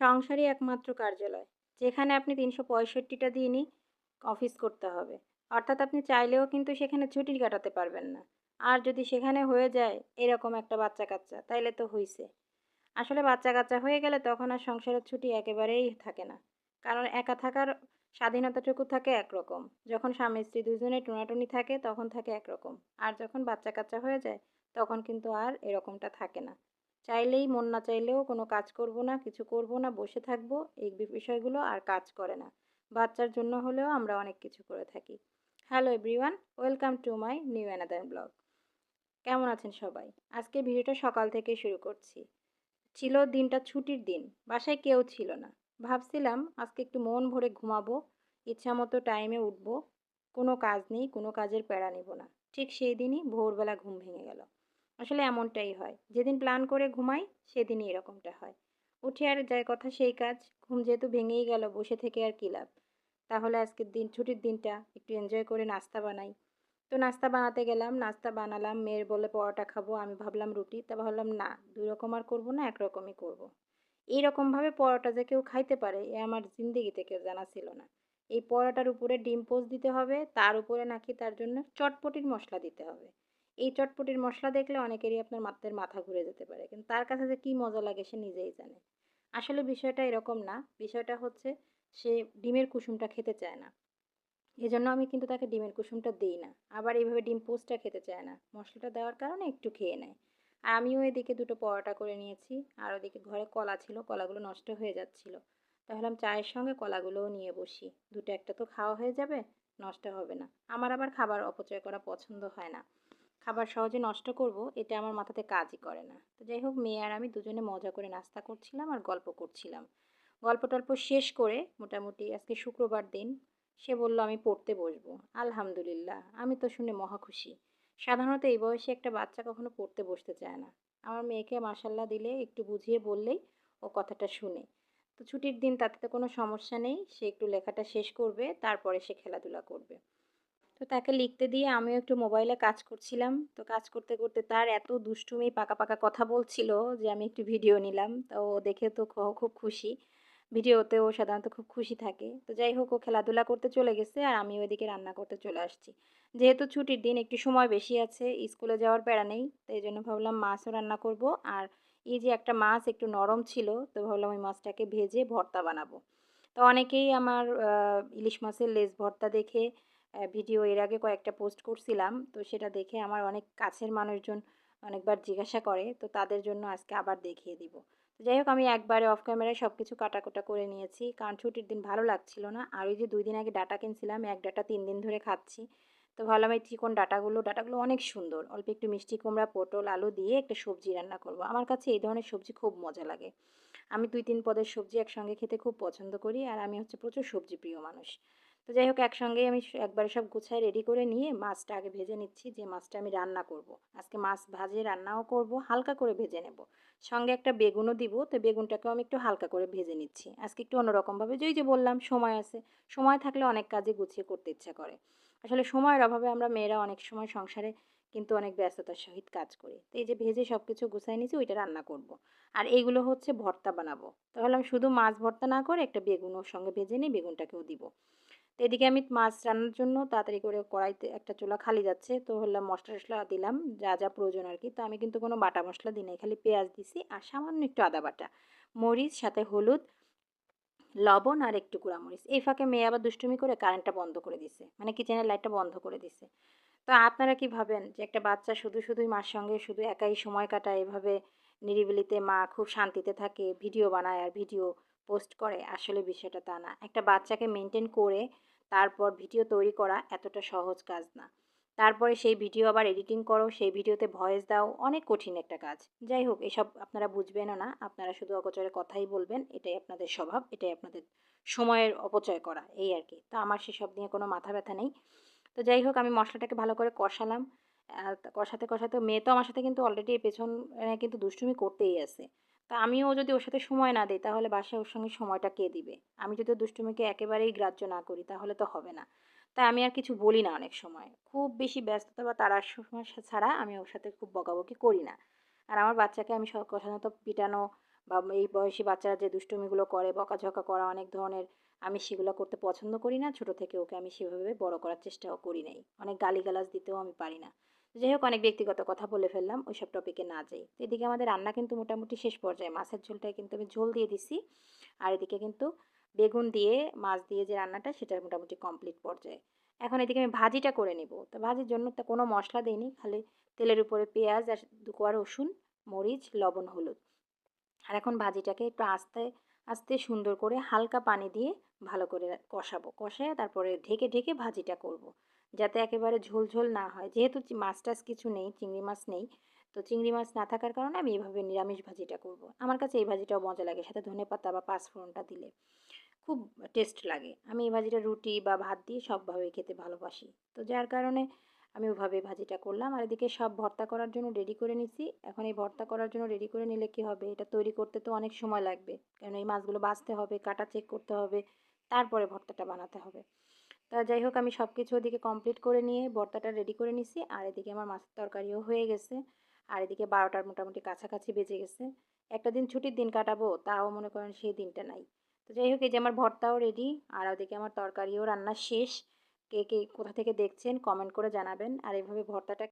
সংসারই একমাত্র কার্যালয়, যেখানে আপনি তিনশো পঁয়ষট্টিটা দিনই অফিস করতে হবে। অর্থাৎ আপনি চাইলেও কিন্তু সেখানে ছুটি কাটাতে পারবেন না। আর যদি সেখানে হয়ে যায়, এরকম একটা বাচ্চা কাচ্চা তাইলে তো হইছে। আসলে বাচ্চা কাচ্চা হয়ে গেলে তখন আর সংসারের ছুটি একেবারেই থাকে না। কারণ একা থাকার স্বাধীনতাটুকু থাকে একরকম। যখন স্বামী স্ত্রী দুজনে টুনাটুনি থাকে, তখন থাকে একরকম। আর যখন বাচ্চা কাচ্চা হয়ে যায়, তখন কিন্তু আর এরকমটা থাকে না। চাইলেই মন না চাইলেও কোনো কাজ করব না, কিছু করব না, বসে থাকব, এই বিষয়গুলো আর কাজ করে না। বাচ্চার জন্য হলেও আমরা অনেক কিছু করে থাকি। Hello everyone, welcome to my new another blog. কেমন আছেন সবাই? আজকে ভিডিওটা সকাল থেকে শুরু করছি। ছিল দিনটা ছুটির দিন, বাসায় কেউ ছিল না। ভাবছিলাম আজকে একটু মন ভরে ঘুমাবো, ইচ্ছা মতো টাইমে উঠবো। কোনো কাজ নেই, কোনো কাজের প্যারা নেব না। ঠিক সেই দিনই ভোরবেলা ঘুম ভেঙে গেল। আসলে এমনটাই হয়। যেদিন প্ল্যান করে ঘুমাই, সেদিনই এরকমটা হয়। উঠে আর যাই কথা সেই কাজ, ঘুম যেহেতু ভেঙেই গেল, বসে থেকে আর কী লাভ? তাহলে আজকের দিন, ছুটির দিনটা, একটু এনজয় করে নাস্তা বানাই। তো নাস্তা বানাতে গেলাম, নাস্তা বানালাম, মেয়ের বলে পরোটা খাব, আমি ভাবলাম রুটি, তা ভাবলাম না, দুই রকম আর করব না একরকমই করব। এইরকমভাবে পরোটা যে কেউ খাইতে পারে, এ আমার জিন্দিগিতে কেউ জানা ছিল না। এই পরোটার উপরে ডিম পোস্ট দিতে হবে, তার উপরে নাকি তার জন্য চটপটির মশলা দিতে হবে। এই চটপটির মশলা দেখলে অনেকেরই আপনার মাত্রের মাথা ঘুরে যেতে পারে। কিন্তু তার কাছে যে কী মজা লাগে সে নিজেই জানে। আসলে বিষয়টা এরকম না। বিষয়টা হচ্ছে সে ডিমের কুসুমটা খেতে চায় না। এজন্য আমি কিন্তু তাকে ডিমের কুসুমটা দিই না। আবার এইভাবে ডিম পোস্টটা খেতে চায় না। মশলাটা দেওয়ার কারণে একটু খেয়ে নেয়। আর আমিও এদিকে দুটো পরোটা করে নিয়েছি। আর ওদিকে ঘরে কলা ছিল। কলাগুলো নষ্ট হয়ে যাচ্ছিল। তাহলে আমি চায়ের সঙ্গে কলাগুলোও নিয়ে বসি। দুটো একটা তো খাওয়া হয়ে যাবে, নষ্ট হবে না। আমার আবার খাবার অপচয় করা পছন্দ হয় না। খাবার সহজে নষ্ট করব, এটা আমার মাথাতে কাজই করে না। তো যাই হোক, মেয়ে আর আমি দুজনে মজা করে নাস্তা করছিলাম আর গল্প করছিলাম। গল্প টল্প শেষ করে মোটামুটি আজকে শুক্রবার দিন, সে বলল, আমি পড়তে বসবো। আলহামদুলিল্লাহ, আমি তো শুনে মহা খুশি। সাধারণত এই বয়সে একটা বাচ্চা কখনো পড়তে বসতে চায় না। আমার মেয়েকে মাসাল্লাহ দিলে একটু বুঝিয়ে বললেই ও কথাটা শুনে। তো ছুটির দিন তাতে তো কোনো সমস্যা নেই, সে একটু লেখাটা শেষ করবে, তারপরে সে খেলাধুলা করবে। তো তাকে লিখতে দিয়ে আমিও একটু মোবাইলে কাজ করছিলাম। তো কাজ করতে করতে তার এত দুষ্টুমি, পাকা পাকা কথা বলছিল যে আমি একটু ভিডিও নিলাম। তো ও দেখে তো খুব খুশি। ভিডিওতে ও সাধারণত খুব খুশি থাকে। তো যাই হোক, ও খেলাধুলা করতে চলে গেছে আর আমি ওইদিকে রান্না করতে চলে আসছি। যেহেতু ছুটির দিন, একটু সময় বেশি আছে, স্কুলে যাওয়ার প্যারা নেই, তো এই জন্য ভাবলাম মাছও রান্না করব। আর এই যে একটা মাছ একটু নরম ছিল, তো ভাবলাম ওই মাছটাকে ভেজে ভর্তা বানাবো। তো অনেকেই আমার ইলিশ মাছের লেজ ভর্তা দেখে ভিডিও এর আগে কয়েকটা পোস্ট করছিলাম। তো সেটা দেখে আমার অনেক কাছের মানুষজন অনেকবার জিজ্ঞাসা করে। তো তাদের জন্য আজকে আবার দেখিয়ে দিব। তো যাই হোক, আমি একবারে অফ ক্যামেরায় সব কিছু কাটাকুটা করে নিয়েছি। কারণ ছুটির দিন ভালো লাগছিল না। আর ওই যে দুই দিন আগে ডাটা কিনছিলাম, এক ডাটা তিন দিন ধরে খাচ্ছি। তো ভাবলাম এই চিকন ডাটাগুলো ডাটাগুলো অনেক সুন্দর। অল্প একটু মিষ্টি কুমড়া, পটল, আলু দিয়ে একটা সবজি রান্না করব। আমার কাছে এই ধরনের সবজি খুব মজা লাগে। আমি দুই তিন পদের সবজি একসঙ্গে খেতে খুব পছন্দ করি। আর আমি হচ্ছে প্রচুর সবজি প্রিয় মানুষ। তো যাই হোক, একসঙ্গেই আমি একবারে সব গুছায় রেডি করে নিয়ে মাছটা আগে ভেজে নিচ্ছি, যে মাছটা আমি রান্না করব। আজকে মাছ ভাজে রান্নাও করব, হালকা করে ভেজে নেব। সঙ্গে একটা বেগুনও দিব, তো বেগুনটাকেও আমি একটু হালকা করে ভেজে নিচ্ছি। আজকে একটু অন্যরকমভাবে যেই যে বললাম, সময় আছে। সময় থাকলে অনেক কাজে গুছিয়ে করতে ইচ্ছা করে। আসলে সময়ের অভাবে আমরা মেয়েরা অনেক সময় সংসারে কিন্তু অনেক ব্যস্ততার সহিত কাজ করি। তো এই যে ভেজে সব কিছু গুছাই নিয়েছি, ওইটা রান্না করব। আর এইগুলো হচ্ছে ভর্তা বানাবো। তাহলে আমি শুধু মাছ ভর্তা না করে একটা বেগুন ওর সঙ্গে ভেজে নিই বেগুনটাকেও দিব। তো এদিকে আমি মাছ রান্নার জন্য তাড়াতাড়ি করে কড়াইতে একটা চুলা খালি যাচ্ছে। তো হলাম মশলা টশলা দিলাম, যা যা প্রয়োজন আর কি। তো আমি কিন্তু কোনো বাটা মশলা দিই নাই, খালি পেঁয়াজ দিছি আর সামান্য একটু আদা বাটা, মরিচ, সাথে হলুদ, লবণ আর একটু মরিচ। এই ফাঁকে মেয়ে আবার দুষ্টুমি করে কারেন্টটা বন্ধ করে দিছে মানে কিচেনের লাইটটা বন্ধ করে দিছে। তো আপনারা কি ভাবেন যে একটা বাচ্চা শুধু শুধুই মার সঙ্গে শুধু একাই সময় কাটায়, এভাবে নিরিবিলিতে মা খুব শান্তিতে থাকে, ভিডিও বানায় আর ভিডিও পোস্ট করে? আসলে বিষয়টা তা না। একটা বাচ্চাকে মেনটেন করে তারপর ভিডিও তৈরি করা এতটা সহজ কাজ না। তারপরে সেই ভিডিও আবার এডিটিং করো, সেই ভিডিওতে ভয়েস দাও, অনেক কঠিন একটা কাজ। যাই হোক, এসব আপনারা বুঝবেনও না, আপনারা শুধু অগচরে কথাই বলবেন, এটাই আপনাদের স্বভাব, এটাই আপনাদের সময়ের অপচয় করা, এই আর কি। তো আমার সেসব নিয়ে কোনো মাথা ব্যথা নেই। তো যাই হোক, আমি মশলাটাকে ভালো করে কষালাম। কষাতে কষাতে মেয়ে তো আমার সাথে কিন্তু অলরেডি পেছন কিন্তু দুষ্টুমি করতেই আছে। তা আমিও যদি ওর সাথে সময় না দিই, তাহলে বাসায় ওর সঙ্গে সময়টা কে দিবে? আমি যদি দুষ্টুমিকে একেবারেই গ্রাহ্য না করি, তাহলে তো হবে না। তাই আমি আর কিছু বলি না অনেক সময়। খুব বেশি ব্যস্ততা বা তার সমস্যা ছাড়া আমি ওর সাথে খুব বকাবকি করি না। আর আমার বাচ্চাকে আমি সাধারণত পিটানো বা এই বয়সী বাচ্চারা যে দুষ্টুমিগুলো করে, বকাঝকা করা, অনেক ধরনের আমি সেগুলো করতে পছন্দ করি না। ছোট থেকে ওকে আমি সেভাবে বড় করার চেষ্টাও করি নাই। অনেক গালিগালাজ দিতেও আমি পারি না। যাই হোক, অনেক ব্যক্তিগত কথা বলে ফেললাম, ওইসব টপিকে না যাই। এদিকে আমাদের রান্না কিন্তু মোটামুটি শেষ পর্যায়ে। মাছের ঝোলটায় কিন্তু আমি ঝোল দিয়ে দিছি। আর এদিকে কিন্তু বেগুন দিয়ে, মাছ দিয়ে যে রান্নাটা, সেটা মোটামুটি কমপ্লিট পর্যায়ে। এখন এদিকে আমি ভাজিটা করে নিব। তো ভাজির জন্য তো কোনো মশলা দিইনি, খালি তেলের উপরে পেঁয়াজ আর দু কোয়া রসুন, মরিচ, লবণ, হলুদ। আর এখন ভাজিটাকে একটু আস্তে আস্তে সুন্দর করে হালকা পানি দিয়ে ভালো করে কষাবো। কষায় তারপরে ঢেকে ঢেকে ভাজিটা করব। যাতে একেবারে ঝোল ঝোল না হয়। যেহেতু মাছ টাছ কিছু নেই, চিংড়ি মাছ নেই, তো চিংড়ি মাছ না থাকার কারণে আমি এইভাবে নিরামিষ ভাজিটা করব। আমার কাছে এই ভাজিটাও মজা লাগে, সাথে ধনে পাতা বা পাঁচফোড়নটা দিলে। খুব টেস্ট লাগে। আমি এই ভাজিটা রুটি বা ভাত দিয়ে সবভাবেই খেতে ভালোবাসি। তো যার কারণে আমি ওভাবে ভাজিটা করলাম। আর এদিকে সব ভর্তা করার জন্য রেডি করে নিছি। এখন এই ভর্তা করার জন্য রেডি করে নিলে কি হবে? এটা তৈরি করতে তো অনেক সময় লাগবে। কারণ এই মাছগুলো বাছতে হবে, কাটা চেক করতে হবে, তারপরে ভর্তাটা বানাতে হবে। তা যাই হোক, আমি সব কিছু ওদিকে কমপ্লিট করে নিয়ে ভর্তাটা রেডি করে নিছি। আর এদিকে আমার মাছের তরকারিও হয়ে গেছে। আর এদিকে বারোটার মোটামুটি কাছাকাছি বেজে গেছে। একটা দিন ছুটির দিন কাটাবো, তাও মনে করেন সেই দিনটা নাই। তো যাই হোক, এই যে আমার ভর্তাও রেডি আর ওদিকে আমার তরকারিও রান্না শেষ। কে কে কোথা থেকে দেখছেন কমেন্ট করে জানাবেন। আর এভাবে ভর্তাটা